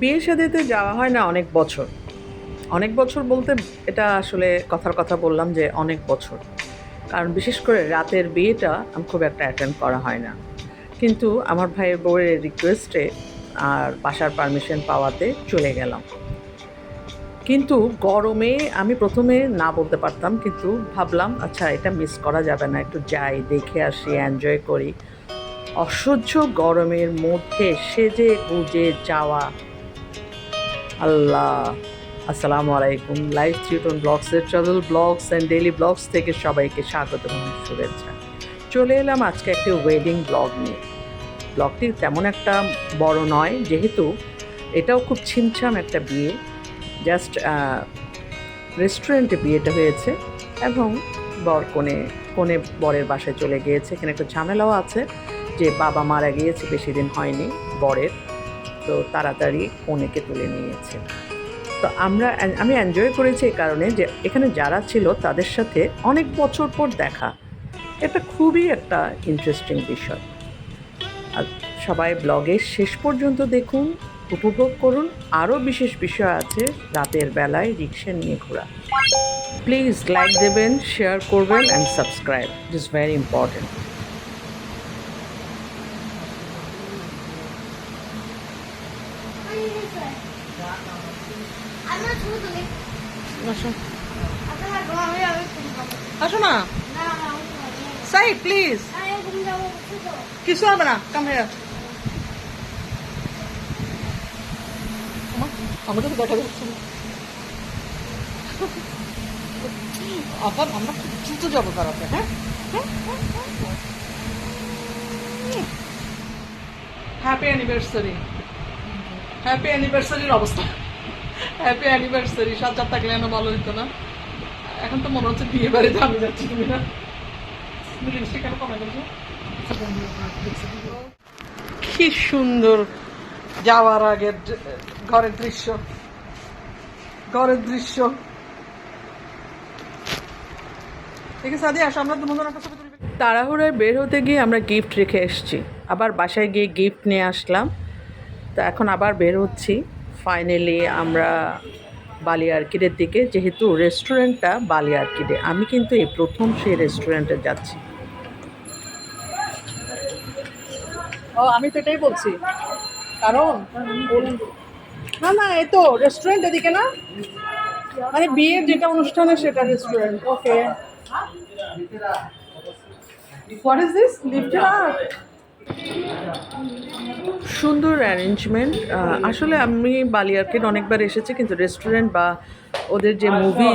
বিয়ে শাদিতে যাওয়া হয় না অনেক বছর। অনেক বছর বলতে এটা আসলে কথার কথা বললাম যে অনেক বছর। কারণ বিশেষ করে রাতের বিয়েটা আমি খুব একটা অ্যাটেন্ড করা হয় না। কিন্তু আমার ভাইয়ের বউয়ের রিকোয়েস্টে আর বাসার পারমিশন পাওয়াতে চলে গেলাম। কিন্তু গরমে আমি প্রথমে না বলতে পারতাম, কিন্তু ভাবলাম আচ্ছা এটা মিস করা যাবে না, একটু যাই, দেখে আসি এনজয় করি। অসহ্য গরমের মধ্যে সেজে গুজে যাওয়া আল্লাহ। আসসালামু আলাইকুম। লাইভ থ্রিটন ব্লগসের travel blogs and daily blogs থেকে সবাইকে স্বাগত এবং শুভেচ্ছা। চলে এলাম আজকে একটি ওয়েডিং ব্লগ নিয়ে। ব্লগটি তেমন একটা বড় নয়, যেহেতু এটাও খুব ছিমছাম একটা বিয়ে। জাস্ট রেস্টুরেন্টে বিয়েটা হয়েছে এবং বর কনে কনে বরের বাসায় চলে গিয়েছে। এখানে একটু ঝামেলাও আছে যে বাবা মারা গিয়েছে, বেশি দিন হয়নি বরের। তো তাড়াতাড়ি কনেকে তুলে নিয়েছে। তো আমরা আমি এনজয় করেছি এই কারণে যে এখানে যারা ছিল তাদের সাথে অনেক বছর পর দেখা। এটা খুবই একটা ইন্টারেস্টিং বিষয়। আর সবাই ব্লগের শেষ পর্যন্ত দেখুন, উপভোগ করুন। আরও বিশেষ বিষয় আছে রাতের বেলায় রিক্সা নিয়ে ঘোরা। প্লিজ লাইক দেবেন শেয়ার করবেন and subscribe it is very important আমরা ছোট তুলি আসো। না। সাইড প্লিজ কিছু হবে না কাম হেয়ার আমাদের তো দেখা যাচ্ছে আবার আমরা দ্রুত যাব তারাতে হ্যাঁ? হ্যাপি অ্যানিভার্সারি হ্যাপি অ্যানিভার্সারির অবস্থা। হ্যাপি অ্যানিভার্সারি সাত থাকলে যেন ভালো হতো না। এখন তো মনে হচ্ছে বিয়ে বাড়িতে আমি যাচ্ছি তুমি না? জিনিসটা কমে গেছে কি সুন্দর যাওয়ার আগের ঘরের দৃশ্য। ঘরের দৃশ্য। ঠিক আছে আদি আসো আমরা দুজন একটা ছবি তুলি। তাড়াহুড়োয় বের হতে গিয়ে আমরা গিফট রেখে এসেছি। আবার বাসায় গিয়ে গিফট নিয়ে আসলাম। তো এখন আবার বের হচ্ছি ফাইনালি আমরা বালিয়ারকিডের দিকে, যেহেতু রেস্টুরেন্টটা বালিয়ারকিডে আমি কিন্তু এই প্রথম সেই রেস্টুরেন্টে যাচ্ছি। ও, আমি তো এটাই বলছি। কারণ না না, এই তো রেস্টুরেন্ট এদিকে না? মানে বিয়ের যেটা অনুষ্ঠানে সেটা restaurant okay what is this lifted সুন্দর অ্যারেঞ্জমেন্ট আসলে আমি বালিয়ারকেট অনেকবার এসেছি কিন্তু রেস্টুরেন্ট বা ওদের যে মুভি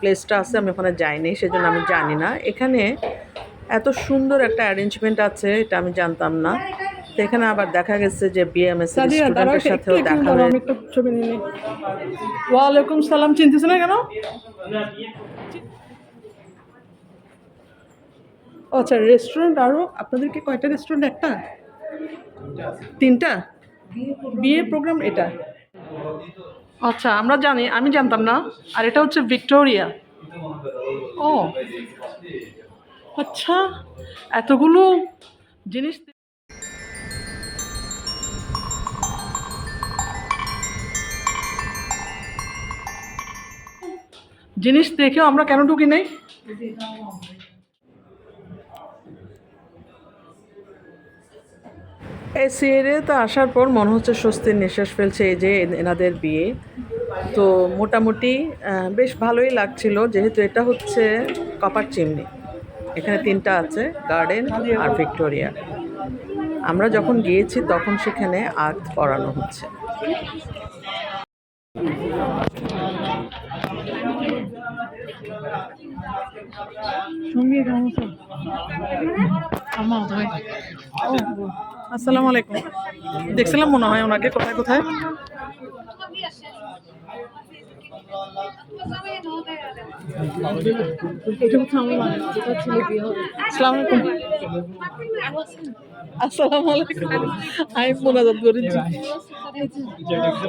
প্লেসটা আছে আমি ওখানে যাইনি সেজন্য আমি জানি না। এখানে এত সুন্দর একটা অ্যারেঞ্জমেন্ট আছে এটা আমি জানতাম না। তো এখানে আবার দেখা গেছে যে বিএমএস স্টুডেন্টের সাথেও দেখা একটু ছবি নিয়ে ওয়ালাইকুম সালাম চিনতেছ না কেন? আচ্ছা রেস্টুরেন্ট আরও আপনাদের কি কয়টা রেস্টুরেন্ট একটা? তিনটা? বিয়ে প্রোগ্রাম এটা। আচ্ছা আমরা জানি, আমি জানতাম না। আর এটা হচ্ছে ভিক্টোরিয়া। ও। আচ্ছা এতগুলো জিনিস জিনিস দেখেও আমরা কেন ঢুকি নাই? এই সিএরিয়াতে আসার পর মনে হচ্ছে স্বস্তির নিঃশ্বাস ফেলছে এই যে এনাদের বিয়ে। তো মোটামুটি বেশ ভালোই লাগছিল, যেহেতু এটা হচ্ছে কপার চিমনি। এখানে তিনটা আছে গার্ডেন আর ভিক্টোরিয়া আমরা যখন গিয়েছি তখন সেখানে আর্ট করানো হচ্ছে। আমার আসসালামু আলাইকুম। দেখছিলাম মনে হয় ওনাকে। কোথায় কোথায়? আসসালামু আলাইকুম। আমি মোনাজাত করেছি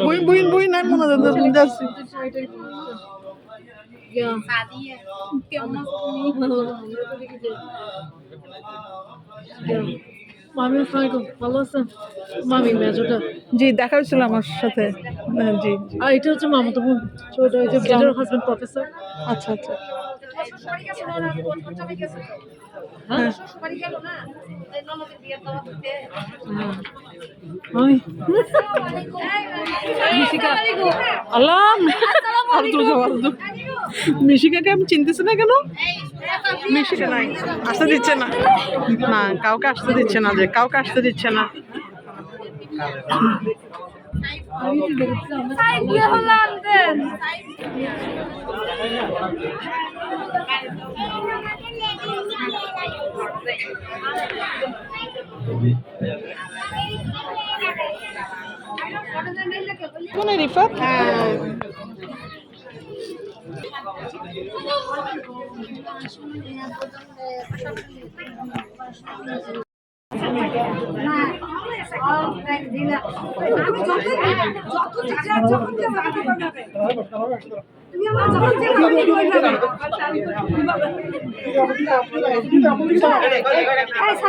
বই বই বই নাই মোনাজাত করে। যাচ্ছি. মামি আসসালামাইকুম ভালো আছেন মামি মেজোটা জি দেখা হয়েছিল আমার সাথে। হ্যাঁ, জি আর এটা হচ্ছে মামাতো বোন। ছোট ওই যে ব্লেজার হাজবেন্ড প্রফেসর আচ্ছা আচ্ছা। হ্যাঁ? হ্যাঁ। মিশিকাকে আমি চিনতেছি না কেন? মিশিকা নাই আসতে দিচ্ছে না। না কাউকে আসতে দিচ্ছে না যে কাউকে আসতে দিচ্ছে না। কোন রিফাত? ছবিটা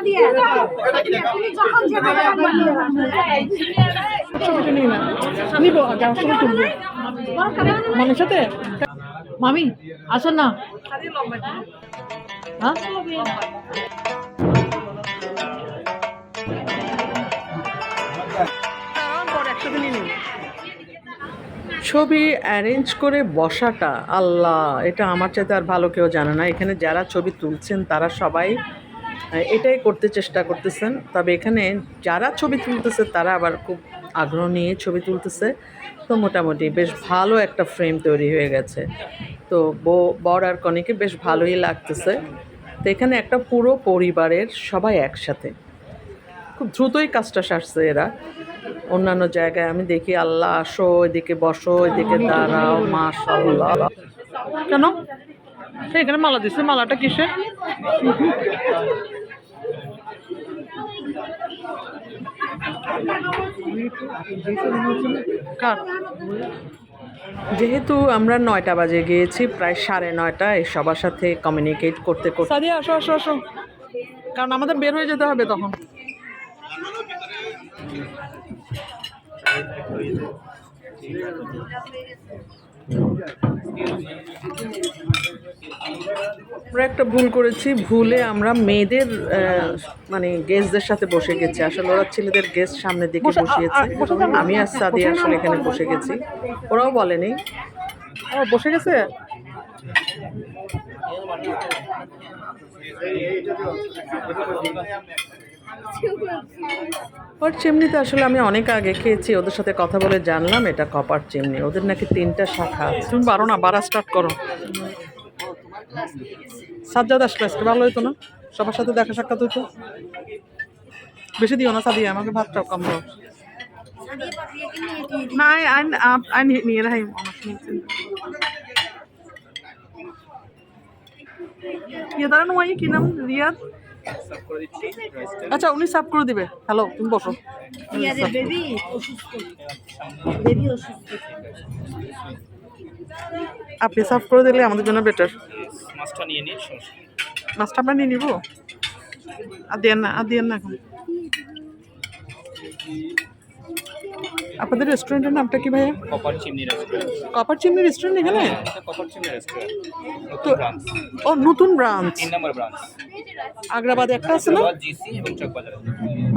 নিয়ে না নিবো আগে আমার সঙ্গে তুলবো মামির সাথে মামি, আসেন না। হ্যাঁ? ছবি অ্যারেঞ্জ করে বসাটা, আল্লাহ, এটা আমার চাইতে আর ভালো কেউ জানে না। এখানে যারা ছবি তুলছেন, তারা সবাই এটাই করতে চেষ্টা করতেছেন। তবে এখানে যারা ছবি তুলতেছে, তারা আবার খুব আগ্রহ নিয়ে ছবি তুলতেছে। তো মোটামুটি বেশ ভালো একটা ফ্রেম তৈরি হয়ে গেছে। তো বর আর কনেকে বেশ ভালোই লাগতেছে। তো এখানে একটা পুরো পরিবারের সবাই একসাথে। খুব দ্রুতই কাজটা সারছে এরা। অন্যান্য জায়গায় আমি দেখি আল্লাহ, আসো, এদিকে বসো, এদিকে দাঁড়াও মাশাল্লাহ কেন? এখানে মালা দিচ্ছে মালাটা কিসের কার যেহেতু আমরা নয়টা বাজে গিয়েছি, প্রায় সাড়ে নয়টায় সবার সাথে কমিউনিকেট করতে করতে। আসো আসো আসো। কারণ আমাদের বের হয়ে যেতে হবে তখন। আমরা একটা ভুল করেছি ভুলে আমরা মেয়েদের মানে গেস্টদের সাথে বসে গেছি। আসলে ওরা ছেলেদের গেস্ট সামনের দিকে বসিয়েছে। আমি আর সাদিয়া আসলে এখানে বসে গেছি। ওরাও বলেনি। ও বসে গেছে? ওর চিমনিতে আসলে আমি অনেক আগে খেয়েছি ওদের সাথে কথা বলে জানলাম এটা কপার চিমনি। ওদের নাকি তিনটা শাখা আছে। তুমি পারো না বাড়া স্টার্ট করো। সাজ্জাদ আসলে আজকে ভালো হইতো না? সবার সাথে দেখা সাক্ষাৎ হইতো? বেশি দিও না সাদিয়া আমাকে ভাতটাও কম দাও। ein, ein, ein নিয়ে আমার ইয়ে দাঁড়ানো ওই কি নাম? রিয়াদ? আচ্ছা উনি সাফ করে দিবে। হ্যালো তুমি বসো। বেবি অসুস্থ বেবি অসুস্থ। আপনি সাফ করে দিলে আমাদের জন্য বেটার মাছটা নিয়ে নিন মাছটা আমরা নিয়ে নিবো? আর দেন না আর দেন না এখন। আপনাদের রেস্টুরেন্টের নামটা কি ভাইয়া? Copper Chimney restaurant Copper Chimney restaurant এখানে? কপার চিমনি রেস্টুরেন্ট তো ও নতুন ব্রাঞ্চ তিন নম্বর ব্রাঞ্চ আগ্রাবাদে একটা আছে না? জিসি এবং চকবাজারে।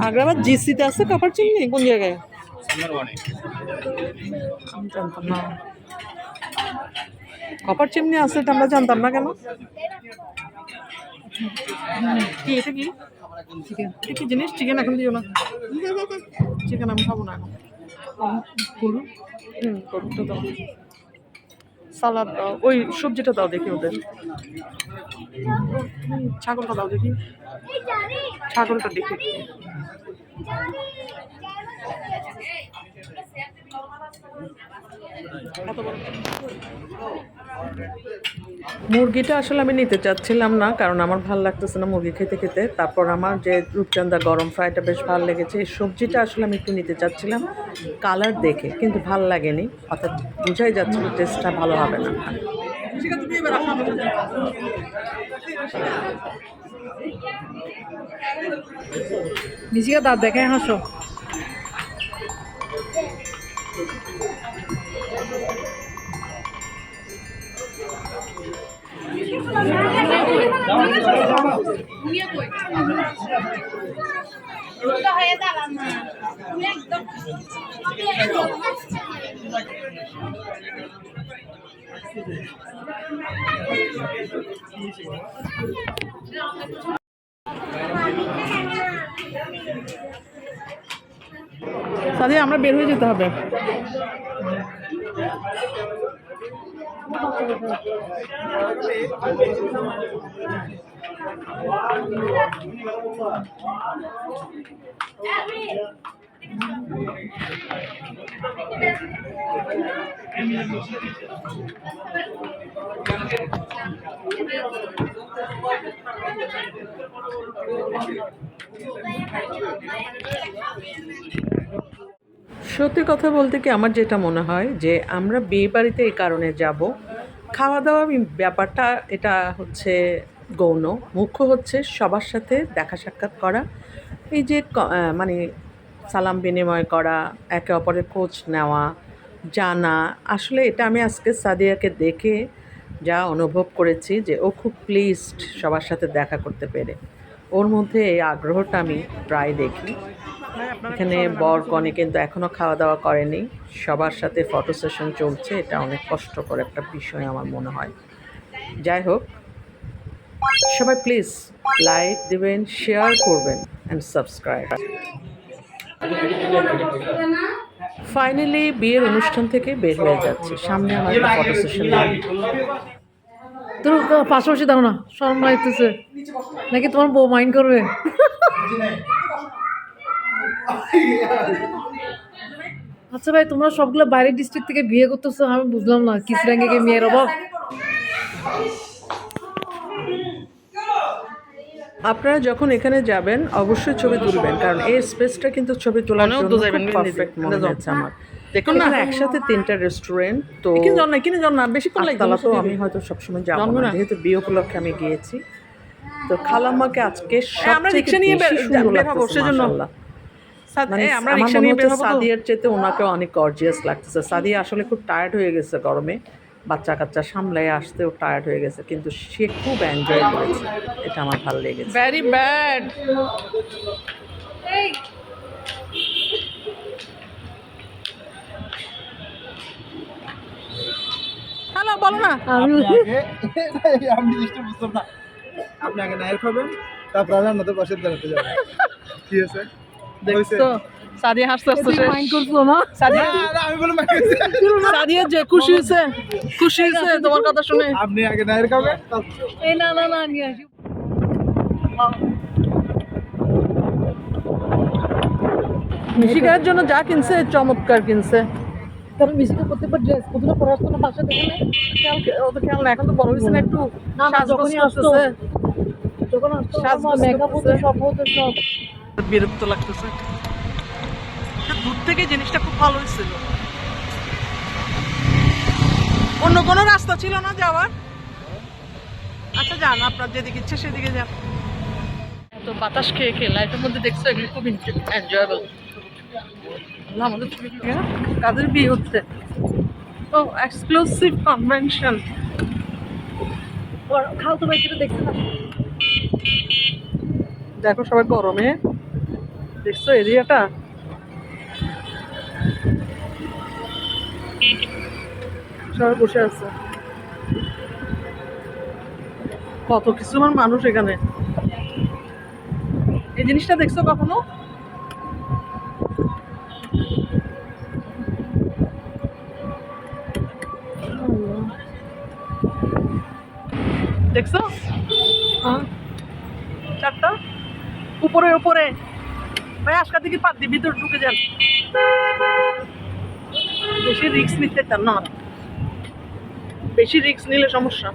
আগ্রাবাদ জিসিতে আছে কপার চিমনি? কোন জায়গায়? নাম্বার আমি জানতাম না। কপার চিমনি আছে এটা আমরা জানতাম না কেন? কি এটা কি? চিকেন এটা কি জিনিস? চিকেন এখন দিও না। চিকেন আমি খাব না এখন। হুম গরুটা দাও। সালাদ দাও। ওই সবজিটা দাও দেখি ওদের। ছাগলটা দাও দেখি। ছাগলটা দেখি? মুরগিটা আসলে আমি নিতে চাচ্ছিলাম না, কারণ আমার ভালো লাগতেছে না মুরগি খেতে খেতে। তারপর আমার যে রূপচান্দা গরম ফ্রাইটা বেশ ভালো লেগেছে, এই সবজিটা আসলে আমি একটু নিতে চাচ্ছিলাম কালার দেখে, কিন্তু ভালো লাগেনি। অর্থাৎ বোঝাই যাচ্ছিল টেস্টটা ভালো হবে না। দাঁত দেখায় হাসো। সাদিয়া আমরা বের হয়ে যেতে হবে। সত্যি কথা বলতে কি আমার যেটা মনে হয় যে আমরা বিয়ে বাড়িতে এই কারণে যাব খাওয়া দাওয়া ব্যাপারটা, এটা হচ্ছে গৌণ। মুখ্য হচ্ছে সবার সাথে দেখা সাক্ষাৎ করা, এই যে মানে সালাম বিনিময় করা, একে অপরের খোঁজ নেওয়া, জানা, আসলে এটা আমি আজকে সাদিয়াকে দেখে যা অনুভব করেছি যে ও খুব প্লিজড সবার সাথে দেখা করতে পেরে। ওর মধ্যে এই আগ্রহটা আমি প্রায় দেখি। এখানে বর কনে কিন্তু এখনও খাওয়া দাওয়া করেনি। সবার সাথে ফটো সেশন চলছে এটা অনেক কষ্টকর একটা বিষয় আমার মনে হয়। যাই হোক সবাই প্লিজ লাইক দেবেন শেয়ার করবেন অ্যান্ড সাবস্ক্রাইব ফাইনালি বিয়ের অনুষ্ঠান থেকে বের হয়ে যাচ্ছে। সামনে আমার ফটো সেশন। তোর পাশাপাশি দাঁড়ো না শরম লাগতেছে। নাকি তোমার বউ মাইন্ড করবে? আচ্ছা ভাই তোমরা সবগুলো বাইরের ডিস্ট্রিক্ট থেকে বিয়ে করতেছো আমি বুঝলাম না কিসরাঙ্গে কে মেয়ের অভাব? আপনারা যখন এখানে যাবেন অবশ্যই ছবি তুলবেন কারণ এই স্পেসটা কিন্তু ছবি তোলার জন্য পারফেক্ট মনে। হয়েছে আমার। দেখুন না, একসাথে তিনটা রেস্টুরেন্ট তো কিনে যাও না কিনে যাও না বেশি করলে আটতলা তো আমি হয়তো সবসময় যাব না। যেহেতু বিয়ে উপলক্ষে আমি গিয়েছি। তো খালাম্মাকে আজকে আমরা রিক্সা নিয়ে বেশি বের- সুন্দর বের সেজন্য। মানে আমরা রিক্সা নিয়ে সাদিয়ার চেতে ওনাকে অনেক গর্জিয়াস লাগতেছে। সাদিয়া আসলে খুব টায়ার্ড হয়ে গেছে গরমে বাচ্চা কাচ্চা সামলাই আসতেও টায়ার্ড হয়ে গেছে কিন্তু সে খুব এনজয় করেছে। এটা আমার ভালো লেগেছে। ভেরি ব্যাড বলো না। আমি জিনিসটা বুঝতাম না। আপনি আগে খাবেন তারপর আমি আপনাদের পাশে দাঁড়াতে যাব। কি আছে দেখছ সাদিয়া হাসতে হাসতে মাইন্ড করছ না? সাদিয়া আমি বলে সাদিয়া যে খুশি হয়েছে খুশি হয়েছে তোমার কথা শুনে। আপনি আগে নায়ের খাবেন এই না না না আমি আসি। মিশিকার জন্য যা কিনছে চমৎকার কিনছে। কারণ মিশিকা প্রত্যেকবার ড্রেস প্রথমে বাসা দেখে খেয়াল ও তো খেয়াল না এখন তো বড় হয়েছে না একটু সাজগোজ করতেছে। যখন আসতো মেকআপ হতো সব হতো সব বিরক্ত লাগতেছে। দূর থেকে জিনিসটা খুব ভালো হয়েছিল। অন্য কোনো রাস্তা ছিল না যাওয়ার? আচ্ছা যান আপনার যেদিকে ইচ্ছে সেদিকে যান। তো বাতাস খেয়ে খেয়ে লাইফের মধ্যে দেখছ এগুলো খুব এনজয়েবল আমাদের ছবি তুলে কাদের বিয়ে হচ্ছে। তো এক্সক্লুসিভ কনভেনশন খাও তো ভাই, যেটা দেখতে দেখো সবাই গরমে। দেখছ এরিয়াটা সবাই বসে আছে। কত কিছুমান মানুষ এখানে। এই জিনিসটা দেখছ কখনো? দেখছ? চারটা? উপরে উপরে। ভাই আজকাল থেকে পাত দিয়ে ভিতরে ঢুকে যান। বেশি রিস্ক নিতে চান না। বেশি রিস্ক নিলে সমস্যা।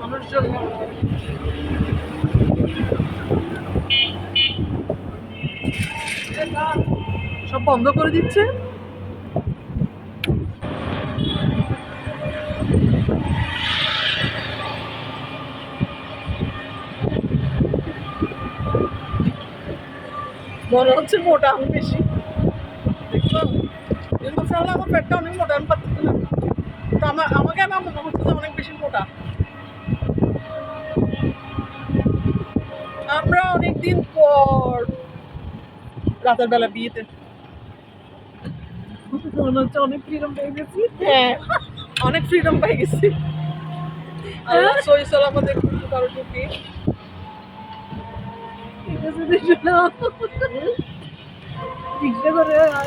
মানুষজন সব বন্ধ করে দিচ্ছে। মনে হচ্ছে মোটা আমি বেশি। এরকম আমার পেটটা অনেক মোটা আমি পাচ্ছি না। তো আমার আমাকে আমার মনে হচ্ছে যে অনেক বেশি মোটা। আমরা অনেকদিন পর রাতের বেলা বিয়েতে। মনে হচ্ছে অনেক ফ্রিডম পেয়ে গেছি। হ্যাঁ অনেক ফ্রিডম পাই গেছি। আল্লাহ সই সালামতে একটু কারও টুকি ঠিক আছে দেখো রিক্সা করে আর